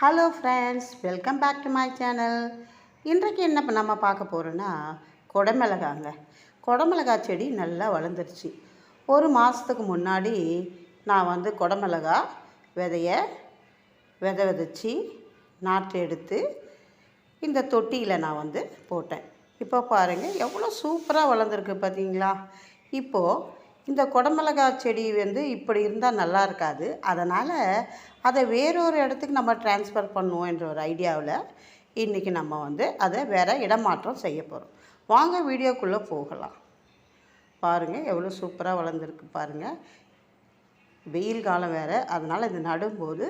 Hello friends welcome back to my channel இன்றைக்கு என்ன நம்ம பார்க்க போகிறோன்னா குடமிளகாங்க. குடமிளகா செடி நல்லா வளர்ந்துருச்சு. ஒரு மாதத்துக்கு முன்னாடி நான் வந்து குடமிளகா விதைய வித விதைச்சி நாற்று எடுத்து இந்த தொட்டியில் நான் வந்து போட்டேன். இப்போ பாருங்கள் எவ்வளோ சூப்பராக வளர்ந்துருக்கு பார்த்தீங்களா இப்போது இந்த குடமிளகா செடி வந்து இப்படி இருந்தால் நல்லா இருக்காது. அதனால் அதை வேறொரு இடத்துக்கு நம்ம ட்ரான்ஸ்ஃபர் பண்ணுவோம் என்ற ஒரு ஐடியாவில் இன்றைக்கி நம்ம வந்து அதை வேறு இடமாற்றம் செய்ய போகிறோம் வாங்க வீடியோக்குள்ளே போகலாம். பாருங்கள் எவ்வளோ சூப்பராக வளர்ந்துருக்கு பாருங்கள் வெயில் காலம் வேறு. அதனால் இது நடும்போது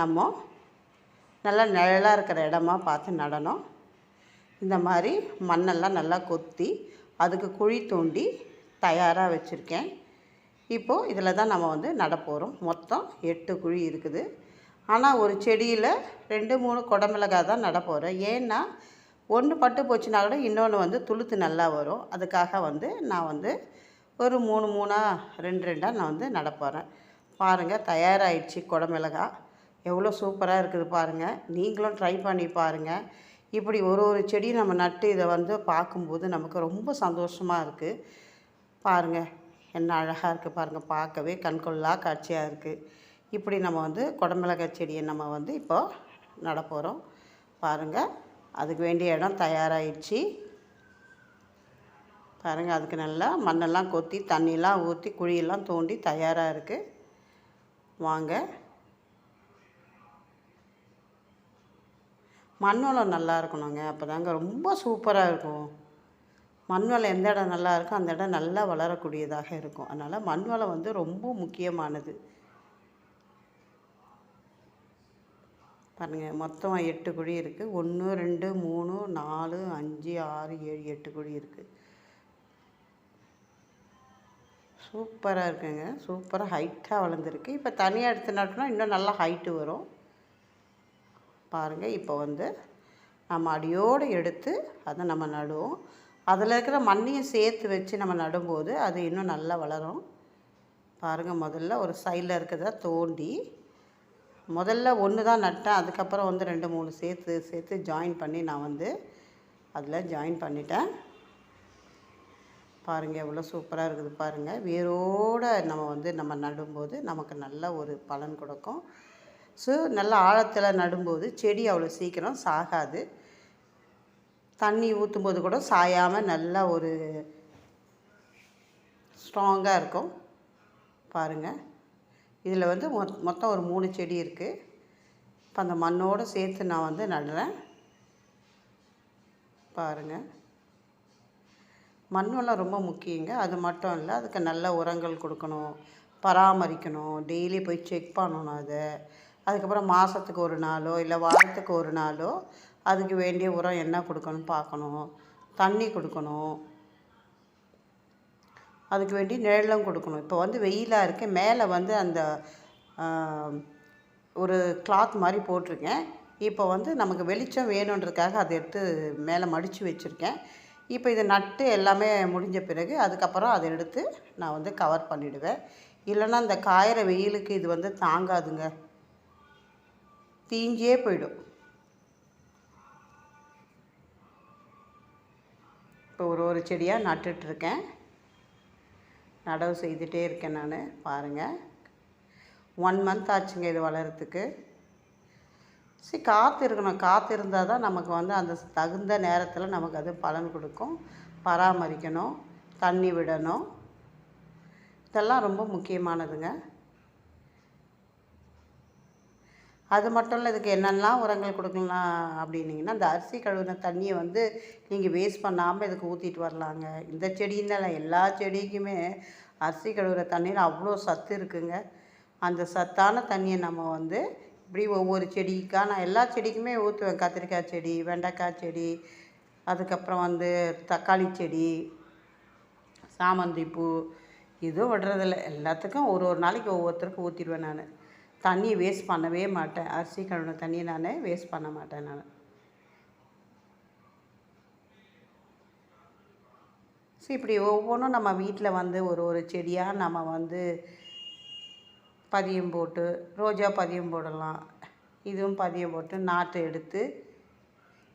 நம்ம நல்லா நிழலாக இருக்கிற இடமா பார்த்து நடணும். இந்த மாதிரி மண்ணெல்லாம் நல்லா கொத்தி அதுக்கு குழி தோண்டி தயாராக வச்சுருக்கேன். இப்போது இதில் தான் நம்ம வந்து நடப்போகிறோம் மொத்தம் எட்டு குழி இருக்குது. ஆனால் ஒரு செடியில் ரெண்டு மூணு குடமிளகாய் தான் நடப்போகிறேன் ஏன்னா ஒன்று பட்டு போச்சுன்னா கூட இன்னொன்று வந்து துளுத்து நல்லா வரும். அதுக்காக வந்து நான் வந்து ஒரு மூணு மூணாக ரெண்டு ரெண்டாக நான் வந்து நடப்போகிறேன் பாருங்கள் தயாராகிடுச்சு குடமிளகாய் எவ்வளோ சூப்பராக இருக்குது பாருங்கள் நீங்களும் ட்ரை பண்ணி பாருங்கள் இப்படி ஒரு ஒரு செடி நம்ம நட்டு இதை வந்து பார்க்கும்போது நமக்கு ரொம்ப சந்தோஷமாக இருக்குது பாருங்கள் என்ன அழகாக இருக்குது பாருங்கள் பார்க்கவே கண்கொள்ளா காட்சியாக இருக்குது இப்படி நம்ம வந்து குடமிளகாய் செடியை நம்ம வந்து இப்போது நடப்போகிறோம் பாருங்கள் அதுக்கு வேண்டிய இடம் தயாராகிடுச்சு பாருங்கள் அதுக்கு நல்லா மண்ணெல்லாம் கொத்தி தண்ணியெலாம் ஊற்றி குழியெல்லாம் தோண்டி தயாராக இருக்குது வாங்க. மண் நல்லா இருக்கணுங்க. அப்போ தாங்க ரொம்ப சூப்பராக இருக்கும். மண் வளம் எந்த இடம் நல்லா இருக்கோ அந்த இடம் நல்லா வளரக்கூடியதாக இருக்கும். அதனால் மண் வளம் வந்து ரொம்ப முக்கியமானது. பாருங்கள் மொத்தம் எட்டு குழி இருக்குது ஒன்று ரெண்டு மூணு நாலு அஞ்சு ஆறு ஏழு எட்டு குழி இருக்குது சூப்பராக இருக்குங்க. சூப்பராக ஹைட்டாக வளர்ந்துருக்கு. இப்போ தனியாக எடுத்து நட்டோம்னா இன்னும் நல்லா ஹைட்டு வரும். பாருங்கள் இப்போ வந்து நம்ம அடியோடு எடுத்து அதை நம்ம நடுவோம். அதில் இருக்கிற மண்ணையும் சேர்த்து வச்சு நம்ம நடும்போது அது இன்னும் நல்லா வளரும். பாருங்கள் முதல்ல ஒரு சைடில் இருக்கிறத தோண்டி முதல்ல ஒன்று தான் நட்டேன். அதுக்கப்புறம் வந்து ரெண்டு மூணு சேர்த்து சேர்த்து ஜாயின் பண்ணி நான் வந்து அதில் ஜாயின் பண்ணிட்டேன். பாருங்கள் எவ்வளோ சூப்பராக இருக்குது பாருங்கள் வேரோடு நம்ம வந்து நம்ம நடும்போது நமக்கு நல்ல ஒரு பலன் கொடுக்கும். ஸோ நல்ல ஆழத்தில் நடும்போது செடி அவ்வளோ சீக்கிரம் சாகாது. தண்ணி ஊற்றும் போது கூட சாயாமல் நல்லா ஒரு ஸ்ட்ராங்காக இருக்கும். பாருங்கள் இதில் வந்து மொ மொத்தம் ஒரு மூணு செடி இருக்குது இப்போ அந்த மண்ணோடு சேர்த்து நான் வந்து நடுறேன். பாருங்கள் மண்ணெல்லாம் ரொம்ப முக்கியங்க. அது மட்டும் இல்லை அதுக்கு நல்ல உரங்கள் கொடுக்கணும் பராமரிக்கணும். டெய்லி போய் செக் பண்ணணும் அதை. அதுக்கப்புறம் மாதத்துக்கு ஒரு நாளோ இல்லை வாரத்துக்கு ஒரு நாளோ அதுக்கு வேண்டிய உரம் என்ன கொடுக்கணும் பார்க்கணும். தண்ணி கொடுக்கணும். அதுக்கு வேண்டி நிழலும் கொடுக்கணும். இப்போ வந்து வெயிலாக இருக்கு. மேலே வந்து அந்த ஒரு கிளாத் மாதிரி போட்டிருக்கேன். இப்போ வந்து நமக்கு வெளிச்சம் வேணுன்றதுக்காக அதை எடுத்து மேலே மடித்து வச்சுருக்கேன். இப்போ இதை நட்டு எல்லாமே முடிஞ்ச பிறகு அதுக்கப்புறம் அதை எடுத்து நான் வந்து கவர் பண்ணிவிடுவேன் இல்லைன்னா இந்த காயிற வெயிலுக்கு இது வந்து தாங்காதுங்க. தீஞ்சே போயிடும். இப்போ ஒரு ஒரு செடியாக நட்டுட்ருக்கேன் நடவு செய்துகிட்டே இருக்கேன் நான் பாருங்கள் ஒன் மந்த் ஆச்சுங்க இது வளர்கிறதுக்கு சரி காற்று இருக்கணும். காற்று இருந்தால் தான் நமக்கு வந்து அந்த தகுந்த நேரத்தில் நமக்கு அது பலன் கொடுக்கும். பராமரிக்கணும். தண்ணி விடணும். இதெல்லாம் ரொம்ப முக்கியமானதுங்க. அது மட்டும் இல்லை இதுக்கு என்னெல்லாம் உரங்கள் கொடுக்கலாம் அப்படின்னிங்கன்னா இந்த அரிசி கழுவின தண்ணியை வந்து நீங்கள் வேஸ்ட் பண்ணாமல் இதுக்கு ஊற்றிட்டு வரலாங்க. இந்த செடின்னு இல்லை எல்லா செடிக்குமே அரிசி கழுவுற தண்ணியில் அவ்வளோ சத்து இருக்குங்க. அந்த சத்தான தண்ணியை நம்ம வந்து இப்படி ஒவ்வொரு செடிக்காக நான் எல்லா செடிக்குமே ஊற்றுவேன் கத்திரிக்காய் செடி வெண்டைக்காய் செடி அதுக்கப்புறம் வந்து தக்காளி செடி சாமந்தி பூ இதுவும் விடுறதில்ல. எல்லாத்துக்கும் ஒரு ஒரு நாளைக்கு ஒவ்வொருத்தருக்கும் ஊற்றிடுவேன் நான். தண்ணியை வேஸ்ட் பண்ணவே மாட்டேன். அரிசி கழுவின தண்ணியை நான் வேஸ்ட் பண்ண மாட்டேன் நான். ஸோ இப்படி ஒவ்வொன்றும் நம்ம வீட்டில் வந்து ஒரு ஒரு செடியாக நம்ம வந்து பதியம் போட்டு ரோஜா பதியம் போடலாம். இதுவும் பதியம் போட்டு நாற்று எடுத்து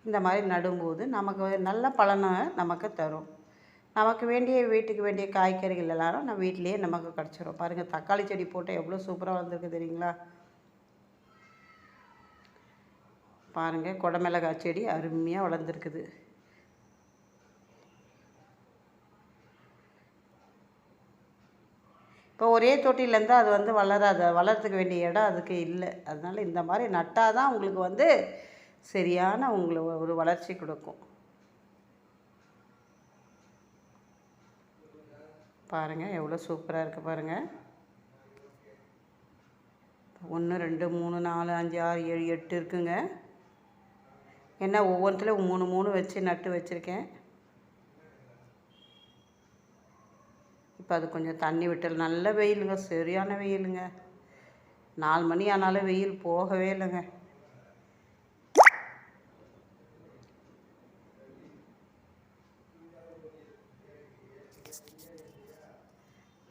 இந்த மாதிரி நடும்போது நமக்கு நல்ல பலனை நமக்கு தரும். நமக்கு வேண்டிய வீட்டுக்கு வேண்டிய காய்கறிகள் எல்லாரும் நம்ம வீட்டிலேயே நமக்கு கிடச்சிரும். பாருங்கள் தக்காளி செடி போட்டால் எவ்வளோ சூப்பராக வந்திருக்கு தெரியுங்களா? பாருங்கள் குடமிளகாய் செடி அருமையாக வளர்ந்துருக்குது. இப்போ ஒரே தொட்டிலேருந்தால் அது வந்து வளராது. வளர்த்துக்க வேண்டிய இடம் அதுக்கு இல்லை. அதனால் இந்த மாதிரி நட்டால் தான் உங்களுக்கு வந்து சரியான உங்களுக்கு ஒரு வளர்ச்சி கொடுக்கும். பாருங்கள் எவ்வளோ சூப்பராக இருக்குது பாருங்கள் ஒன்று ரெண்டு மூணு நாலு அஞ்சு ஆறு ஏழு எட்டு இருக்குங்க. ஏன்னா ஒவ்வொன்றுத்துலையும் மூணு மூணு வச்சு நட்டு வச்சுருக்கேன். இப்போ அது கொஞ்சம் தண்ணி விட்டல் நல்ல வெயிலுங்க சரியான வெயிலுங்க. நாலு மணி ஆனாலும் வெயில் போகவே இல்லைங்க.